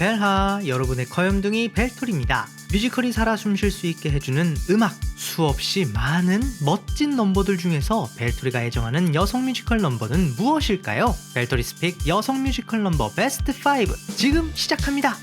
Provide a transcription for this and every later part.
벨하 여러분의 커염둥이 벨토리입니다. 뮤지컬이 살아 숨쉴 수 있게 해주는 음악 수없이 많은 멋진 넘버들 중에서 벨토리가 애정하는 여성 뮤지컬 넘버는 무엇일까요? 벨토리 스픽 여성 뮤지컬 넘버 베스트 5 지금 시작합니다.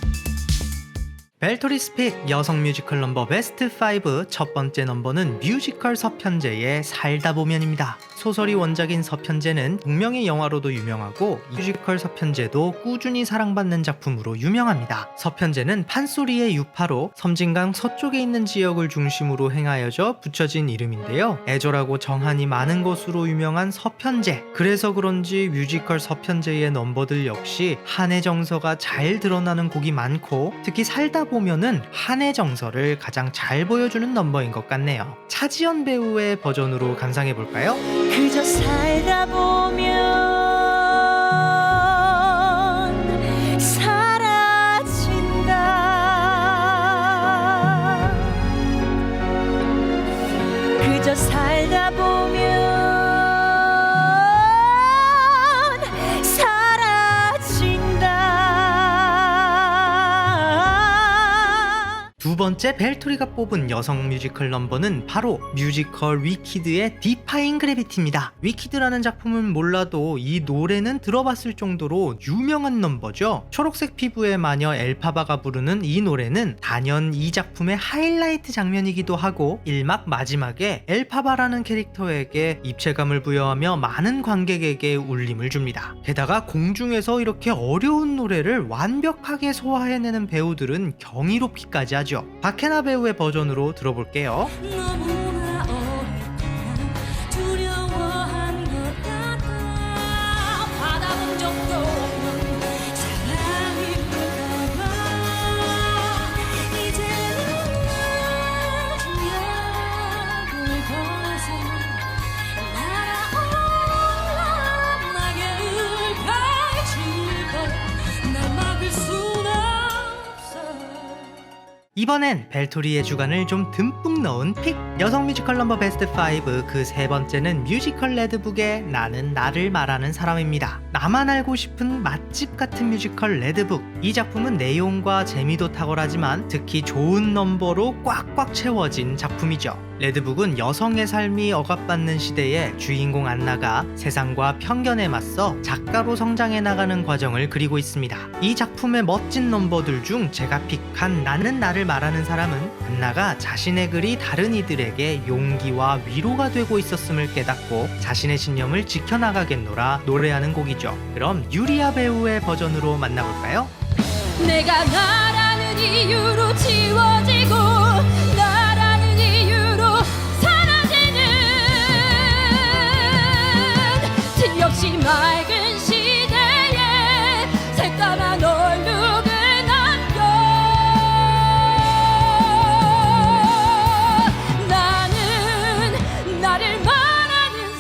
벨토리 스픽 여성 뮤지컬 넘버 베스트 5 첫 번째 넘버는 뮤지컬 서편제의 살다 보면입니다. 소설이 원작인 서편제는 동명의 영화로도 유명하고 뮤지컬 서편제도 꾸준히 사랑받는 작품으로 유명합니다. 서편제는 판소리의 유파로 섬진강 서쪽에 있는 지역을 중심으로 행하여져 붙여진 이름인데요. 애절하고 정한이 많은 것으로 유명한 서편제. 그래서 그런지 뮤지컬 서편제의 넘버들 역시 한의 정서가 잘 드러나는 곡이 많고 특히 살다 보면은 한의 정서를 가장 잘 보여주는 넘버인 것 같네요. 차지연 배우의 버전으로 감상해 볼까요? 그저 살다 보면 두 번째 벨토리가 뽑은 여성 뮤지컬 넘버는 바로 뮤지컬 위키드의 디파인 그래비티입니다. 위키드라는 작품은 몰라도 이 노래는 들어봤을 정도로 유명한 넘버죠. 초록색 피부의 마녀 엘파바가 부르는 이 노래는 단연 이 작품의 하이라이트 장면이기도 하고 1막 마지막에 엘파바라는 캐릭터에게 입체감을 부여하며 많은 관객에게 울림을 줍니다. 게다가 공중에서 이렇게 어려운 노래를 완벽하게 소화해내는 배우들은 경이롭기까지 하죠. 박해나 배우의 버전으로 들어볼게요. 이번엔 벨토리의 주관을 좀 듬뿍 넣은 픽 여성 뮤지컬 넘버 베스트 5 그 세 번째는 뮤지컬 레드북의 나는 나를 말하는 사람입니다. 나만 알고 싶은 맛집 같은 뮤지컬 레드북 이 작품은 내용과 재미도 탁월하지만 특히 좋은 넘버로 꽉꽉 채워진 작품이죠. 레드북은 여성의 삶이 억압받는 시대에 주인공 안나가 세상과 편견에 맞서 작가로 성장해 나가는 과정을 그리고 있습니다. 이 작품의 멋진 넘버들 중 제가 픽한 나는 나를 말하는 사람은 안나가 자신의 글이 다른 이들에게 용기와 위로가 되고 있었음을 깨닫고 자신의 신념을 지켜나가겠노라 노래하는 곡이죠. 그럼 유리아 배우의 버전으로 만나볼까요? 내가 나라는 이유로 지워지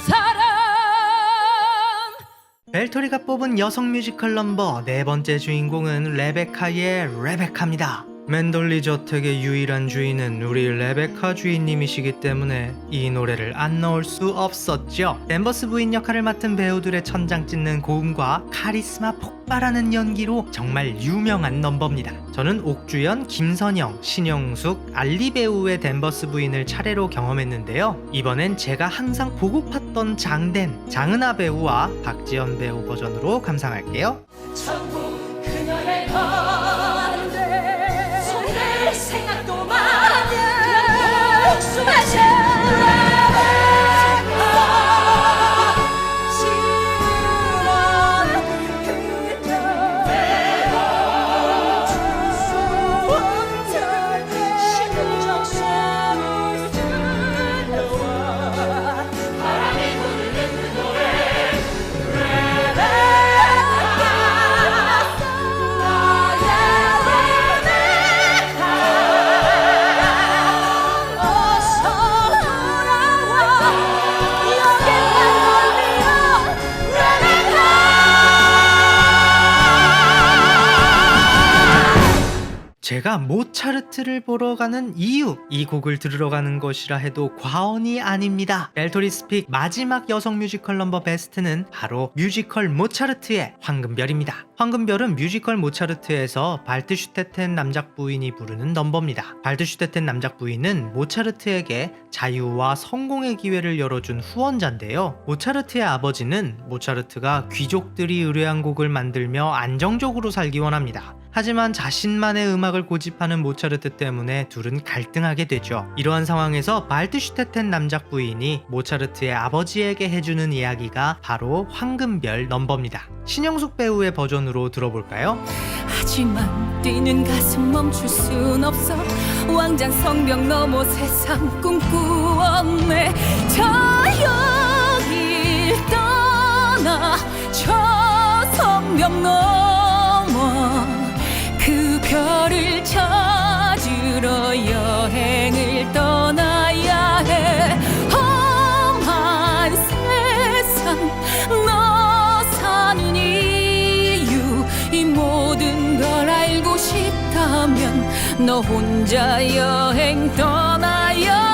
사람 벨토리가 뽑은 여성 뮤지컬 넘버 네 번째 주인공은 레베카의 레베카입니다. 맨돌리 저택의 유일한 주인은 우리 레베카 주인님이시기 때문에 이 노래를 안 넣을 수 없었죠. 댄버스 부인 역할을 맡은 배우들의 천장 찢는 고음과 카리스마 폭발하는 연기로 정말 유명한 넘버입니다. 저는 옥주연, 김선영, 신영숙, 알리 배우의 댄버스 부인을 차례로 경험했는데요. 이번엔 제가 항상 보고 팠던 장댄 장은하 배우와 박지연 배우 버전으로 감상할게요. 제가 모차르트를 보러 가는 이유 이 곡을 들으러 가는 것이라 해도 과언이 아닙니다. 벨토리 스픽 마지막 여성 뮤지컬 넘버 베스트는 바로 뮤지컬 모차르트의 황금별입니다. 황금별은 뮤지컬 모차르트에서 발트슈테텐 남작 부인이 부르는 넘버입니다. 발트슈테텐 남작 부인은 모차르트에게 자유와 성공의 기회를 열어준 후원자인데요. 모차르트의 아버지는 모차르트가 귀족들이 의뢰한 곡을 만들며 안정적으로 살기 원합니다. 하지만 자신만의 음악을 고집하는 모차르트 때문에 둘은 갈등하게 되죠. 이러한 상황에서 발트슈테텐 남작 부인이 모차르트의 아버지에게 해주는 이야기가 바로 황금별 넘버입니다. 신영숙 배우의 버전 으로 들어볼까요? 하지만 뛰는 가슴 멈출 순 없어 왕잔 성벽 넘어 세상 꿈꾸었네 저 여길 떠나 저 성벽 넘어 그 별을 찾으러 여행을 떠 너 혼자 여행 떠나야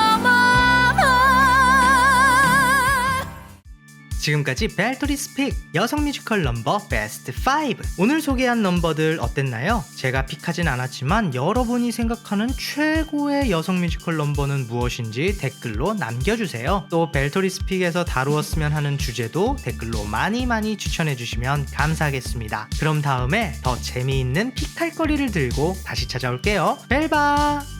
지금까지 벨토리 스픽 여성 뮤지컬 넘버 베스트 5 오늘 소개한 넘버들 어땠나요? 제가 픽하진 않았지만 여러분이 생각하는 최고의 여성 뮤지컬 넘버는 무엇인지 댓글로 남겨주세요. 또 벨토리 스픽에서 다루었으면 하는 주제도 댓글로 많이 많이 추천해 주시면 감사하겠습니다. 그럼 다음에 더 재미있는 픽할 거리를 들고 다시 찾아올게요. 벨바